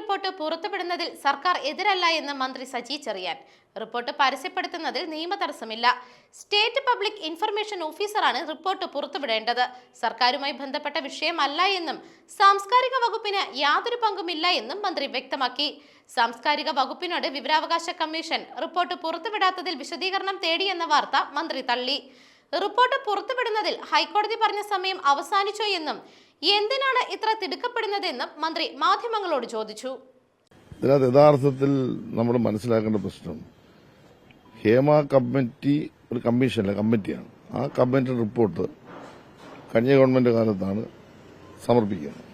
Report പുറത്തുവിടുന്നതിൽ സർക്കാർ എതിരല്ല എന്ന് മന്ത്രി സജി ചെറിയാൻ. റിപ്പോർട്ട് പരസ്യപ്പെടുത്തുന്നതിൽ നിയമ തടസ്സമില്ല. സ്റ്റേറ്റ് പബ്ലിക് ഇൻഫർമേഷൻ ഓഫീസറാണ് റിപ്പോർട്ട് പുറത്തുവിടേണ്ടത്. സർക്കാരുമായി ബന്ധപ്പെട്ട വിഷയമല്ല എന്നും സാംസ്കാരിക വകുപ്പിന് യാതൊരു പങ്കുമില്ല എന്നും മന്ത്രി വ്യക്തമാക്കി. സാംസ്കാരിക വകുപ്പിനോട് വിവരാവകാശ കമ്മീഷൻ റിപ്പോർട്ട് പുറത്തുവിടാത്തതിൽ വിശദീകരണം തേടിയെന്ന വാർത്ത മന്ത്രി തള്ളി. റിപ്പോർട്ട് പുറത്തുവിടുന്നതിൽ ഹൈക്കോടതി പറഞ്ഞ സമയം അവസാനിച്ചോ എന്നും എന്തിനാണ് ഇത്ര തിടുക്കപ്പെടുന്നതെന്നും മന്ത്രി മാധ്യമങ്ങളോട് ചോദിച്ചു. ഇതിനകത്ത് യഥാർത്ഥത്തിൽ നമ്മൾ മനസ്സിലാക്കേണ്ട പ്രശ്നം ഹേമ കമ്മിറ്റി ഒരു കമ്മീഷനല്ല കമ്മിറ്റിയാണ്. ആ കമ്മിറ്റി റിപ്പോർട്ട് കഴിഞ്ഞ ഗവൺമെന്റ് കാലത്താണ് സമർപ്പിക്കുന്നത്.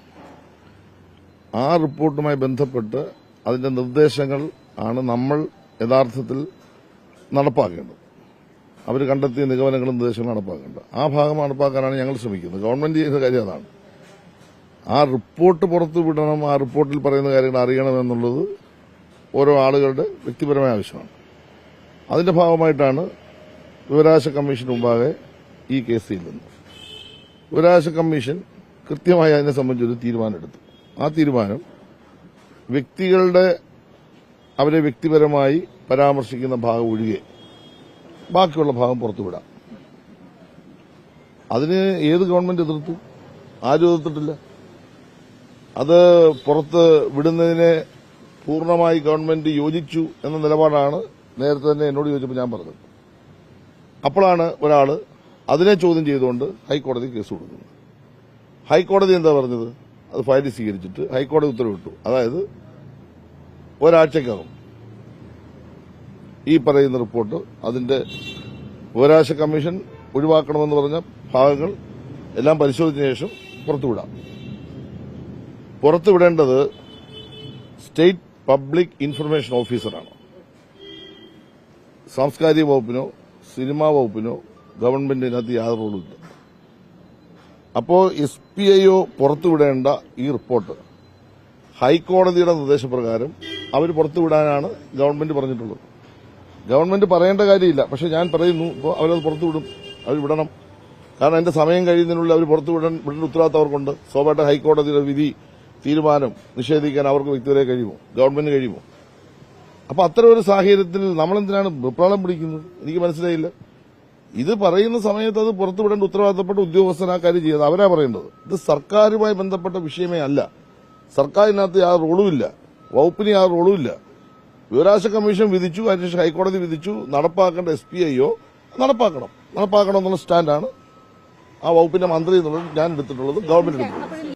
ആ റിപ്പോർട്ടുമായി ബന്ധപ്പെട്ട് അതിന്റെ നിർദ്ദേശങ്ങൾ ആണ് നമ്മൾ യഥാർത്ഥത്തിൽ നടപ്പാക്കേണ്ടത്. അവർ കണ്ടെത്തിയ നിഗമനങ്ങളും നിർദ്ദേശങ്ങളും നടപ്പാക്കേണ്ടത്. ആ ഭാഗം നടപ്പാക്കാനാണ് ഞങ്ങൾ ശ്രമിക്കുന്നത്. ഗവൺമെന്റ് ചെയ്യുന്ന കാര്യം അതാണ്. ആ റിപ്പോർട്ട് പുറത്തു വിടണം ആ റിപ്പോർട്ടിൽ പറയുന്ന കാര്യങ്ങൾ അറിയണം എന്നുള്ളത് ഓരോ ആളുകളുടെ വ്യക്തിപരമായ ആവശ്യമാണ്. അതിന്റെ ഭാഗമായിട്ടാണ് വിവരാവകാശ കമ്മീഷൻ മുമ്പാകെ ഈ കേസ് ചെല്ലുന്നത്. വിവരാവകാശ കമ്മീഷൻ കൃത്യമായി അതിനെ സംബന്ധിച്ചൊരു തീരുമാനമെടുത്തു. ആ തീരുമാനം വ്യക്തികളുടെ അവരെ വ്യക്തിപരമായി പരാമർശിക്കുന്ന ഭാഗം ഒഴികെ ബാക്കിയുള്ള ഭാഗം പുറത്തുവിടാം അതിന് ഏത് ഗവൺമെന്റ് എതിർത്തു? ആരും എതിർത്തിട്ടില്ല. അത് പുറത്ത് വിടുന്നതിനെ പൂർണമായി ഗവൺമെന്റ് യോജിച്ചു എന്ന നിലപാടാണ് നേരത്തെ തന്നെ എന്നോട് ചോദിച്ചപ്പോൾ ഞാൻ പറഞ്ഞത്. അപ്പോഴാണ് ഒരാൾ അതിനെ ചോദ്യം ചെയ്തുകൊണ്ട് ഹൈക്കോടതി കേസ് കൊടുക്കുന്നത്. ഹൈക്കോടതി എന്താ പറഞ്ഞത്? അത് ഫയൽ സ്വീകരിച്ചിട്ട് ഹൈക്കോടതി ഉത്തരവിട്ടു. അതായത് ഒരാഴ്ചക്കകം ഈ പറയുന്ന റിപ്പോർട്ട് അതിന്റെ ഒരാഴ്ച കമ്മീഷൻ ഒഴിവാക്കണമെന്ന് പറഞ്ഞ ഭാഗങ്ങൾ എല്ലാം പരിശോധിച്ച ശേഷം പുറത്തുവിടാം. പുറത്തുവിടേണ്ടത് സ്റ്റേറ്റ് പബ്ലിക് ഇൻഫർമേഷൻ ഓഫീസറാണ്. സാംസ്കാരിക വകുപ്പിനോ സിനിമാ വകുപ്പിനോ ഗവൺമെന്റിനകത്ത് യാതൊരു റോളുമില്ല അപ്പോൾ എസ് പി ഐഒ പുറത്തുവിടേണ്ട ഈ റിപ്പോർട്ട് ഹൈക്കോടതിയുടെ നിർദ്ദേശപ്രകാരം അവർ പുറത്തുവിടാനാണ് ഗവൺമെന്റ് പറഞ്ഞിട്ടുള്ളത്. ഗവൺമെന്റ് പറയേണ്ട കാര്യമില്ല. പക്ഷെ ഞാൻ പറയുന്നു ഇപ്പോൾ അവരത് പുറത്തുവിടും. അവർ വിടണം. കാരണം എന്റെ സമയം കഴിയുന്നതിനുള്ളിൽ അവർ പുറത്തുവിടാൻ വിടേണ്ട ഉത്തരവാദിത്തം അവർക്കുണ്ട്. സ്വാഭാവിക ഹൈക്കോടതിയുടെ വിധി തീരുമാനം നിഷേധിക്കാൻ അവർക്ക് വ്യക്തിവരെ കഴിയുമോ? ഗവൺമെന്റിന് കഴിയുമോ? അപ്പൊ അത്തരം ഒരു സാഹചര്യത്തിൽ നമ്മളെന്തിനാണ് വിപ്ലവം പിടിക്കുന്നത്? എനിക്ക് മനസ്സിലായില്ല. ഇത് പറയുന്ന സമയത്ത് അത് പുറത്തുവിടേണ്ട ഉത്തരവാദിത്തപ്പെട്ട ഉദ്യോഗസ്ഥൻ ആ കാര്യം ചെയ്യുന്നത്. അവരാ പറയേണ്ടത്. ഇത് സർക്കാരുമായി ബന്ധപ്പെട്ട വിഷയമേ അല്ല. സർക്കാരിനകത്ത് റോളും റോളുമില്ല വകുപ്പിന് യാതൊരു റോളുമില്ല വിവരാശ കമ്മീഷൻ വിധിച്ചു അതിനുശേഷം ഹൈക്കോടതി വിധിച്ചു നടപ്പാക്കേണ്ട എസ് പി ഐയോ നടപ്പാക്കണം. നടപ്പാക്കണം എന്നുള്ള സ്റ്റാൻഡാണ് ആ വകുപ്പിന്റെ മന്ത്രി എന്നുള്ളത് ഞാൻ എടുത്തിട്ടുള്ളത് ഗവൺമെന്റ് എടുത്തിട്ടുള്ളത്